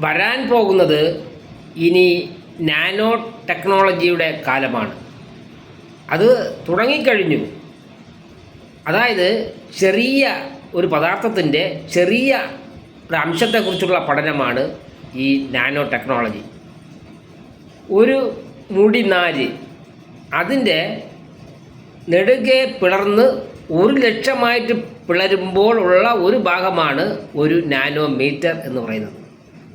വരാൻ പോകുന്നത് ഇനി നാനോ ടെക്നോളജിയുടെ കാലമാണ്. അത് തുടങ്ങിക്കഴിഞ്ഞു. അതായത് ചെറിയ ഒരു പദാർത്ഥത്തിന്റെ ചെറിയ അംശത്തെക്കുറിച്ചുള്ള പഠനമാണ് ഈ നാനോ ടെക്നോളജി. ഒരു മുടി നാര് അതിന്റെ നെടുകെ പിളർന്ന് ഒരു ലക്ഷമായിട്ട് പിളരുമ്പോൾ ഉള്ള ഒരു ഭാഗമാണ് ഒരു നാനോ മീറ്റർ എന്ന് പറയുന്നത്.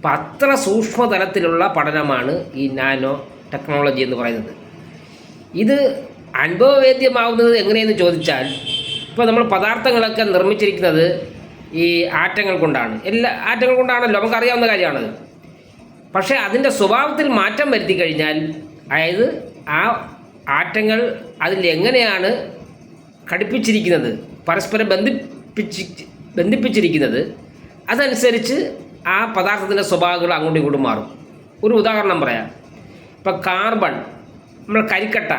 അപ്പം അത്ര സൂക്ഷ്മതലത്തിലുള്ള പഠനമാണ് ഈ നാനോ ടെക്നോളജി എന്ന് പറയുന്നത്. ഇത് അനുഭവവേദ്യമാവുന്നത് എങ്ങനെയെന്ന് ചോദിച്ചാൽ ഇപ്പോൾ നമ്മൾ പദാർത്ഥങ്ങളൊക്കെ നിർമ്മിച്ചിരിക്കുന്നത് ഈ ആറ്റങ്ങൾ കൊണ്ടാണ്. എല്ലാ ആറ്റങ്ങൾ കൊണ്ടാണല്ലോ നമുക്കറിയാവുന്ന കാര്യമാണത്. പക്ഷേ അതിന്റെ സ്വഭാവത്തിൽ മാറ്റം വരുത്തി കഴിഞ്ഞാൽ അതായത് ആ ആറ്റങ്ങൾ അതിൽ എങ്ങനെയാണ് ഘടിപ്പിച്ചിരിക്കുന്നത് പരസ്പരം ബന്ധിപ്പിച്ച് ബന്ധിപ്പിച്ചിരിക്കുന്നത് അതനുസരിച്ച് ആ പദാർത്ഥത്തിന്റെ സ്വഭാവങ്ങൾ അങ്ങോട്ടും ഇങ്ങോട്ടും മാറും. ഒരു ഉദാഹരണം പറയാം. ഇപ്പം കാർബൺ നമ്മൾ കരിക്കട്ട.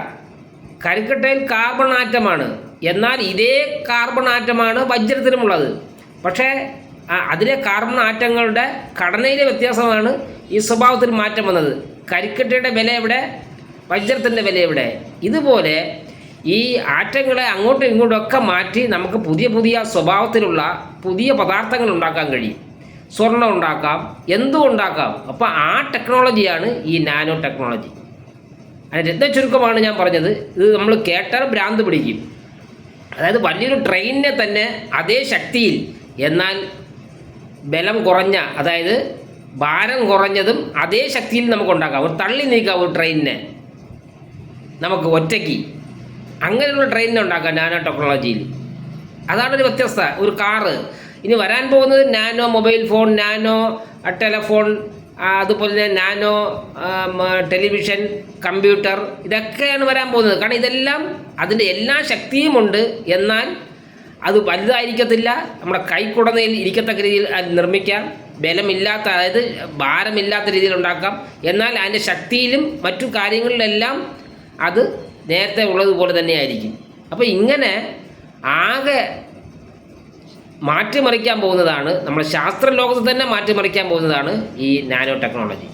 കരിക്കട്ടയിൽ കാർബൺ ആറ്റമാണ്. എന്നാൽ ഇതേ കാർബൺ ആറ്റമാണ് വജ്രത്തിലുമുള്ളത് പക്ഷേ അതിലെ കാർബൺ ആറ്റങ്ങളുടെ ഘടനയിലെ വ്യത്യാസമാണ് ഈ സ്വഭാവത്തിൽ മാറ്റം വന്നത്. കരിക്കട്ടയുടെ വില എവിടെ? വജ്രത്തിന്റെ വില എവിടെ? ഇതുപോലെ ഈ ആറ്റങ്ങളെ അങ്ങോട്ടും ഇങ്ങോട്ടും ഒക്കെ മാറ്റി നമുക്ക് പുതിയ പുതിയ സ്വഭാവത്തിലുള്ള പുതിയ പദാർത്ഥങ്ങൾ ഉണ്ടാക്കാൻ കഴിയും. സ്വർണം ഉണ്ടാക്കാം. എന്തും ഉണ്ടാക്കാം. അപ്പോൾ ആ ടെക്നോളജിയാണ് ഈ നാനോ ടെക്നോളജി അതിന് രത്ന ചുരുക്കമാണ് ഞാൻ പറഞ്ഞത്? ഇത് നമ്മൾ കേട്ടാൽ ഭ്രാന്ത് പിടിക്കും. അതായത് വലിയൊരു ട്രെയിനിനെ തന്നെ അതേ ശക്തിയിൽ എന്നാൽ ബലം കുറഞ്ഞ അതായത് ഭാരം കുറഞ്ഞതും അതേ ശക്തിയിൽ നമുക്ക് ഉണ്ടാക്കാം. ഒരു തള്ളി നീക്കാം ഒരു ട്രെയിനിനെ നമുക്ക് ഒറ്റയ്ക്ക്. അങ്ങനെയുള്ള ട്രെയിനിനെ ഉണ്ടാക്കാം നാനോ ടെക്നോളജിയിൽ അതാണ് ഒരു വ്യത്യസ്ത ഒരു കാറ് ഇനി വരാൻ പോകുന്നത് nano mobile phone nano telephone അതുപോലെ തന്നെ നാനോ ടെലിവിഷൻ കമ്പ്യൂട്ടർ ഇതൊക്കെയാണ് വരാൻ പോകുന്നത്. കാരണം ഇതെല്ലാം അതിന്റെ എല്ലാ ശക്തിയുമുണ്ട് എന്നാൽ അത് വലുതായിരിക്കത്തില്ല. നമ്മുടെ കൈക്കുടനയിൽ ഇരിക്കത്തക്ക രീതിയിൽ അത് നിർമ്മിക്കാം. ബലമില്ലാത്ത അതായത് ഭാരമില്ലാത്ത രീതിയിൽ ഉണ്ടാക്കാം. എന്നാൽ അതിന്റെ ശക്തിയിലും മറ്റു കാര്യങ്ങളിലെല്ലാം അത് നേരത്തെ ഉള്ളതുപോലെ തന്നെയായിരിക്കും. അപ്പോൾ ഇങ്ങനെ ആകെ മാറ്റിമറിക്കാൻ പോകുന്നതാണ്. നമ്മുടെ ശാസ്ത്ര ലോകത്ത് തന്നെ മാറ്റിമറിക്കാൻ പോകുന്നതാണ് ഈ നാനോ ടെക്നോളജി.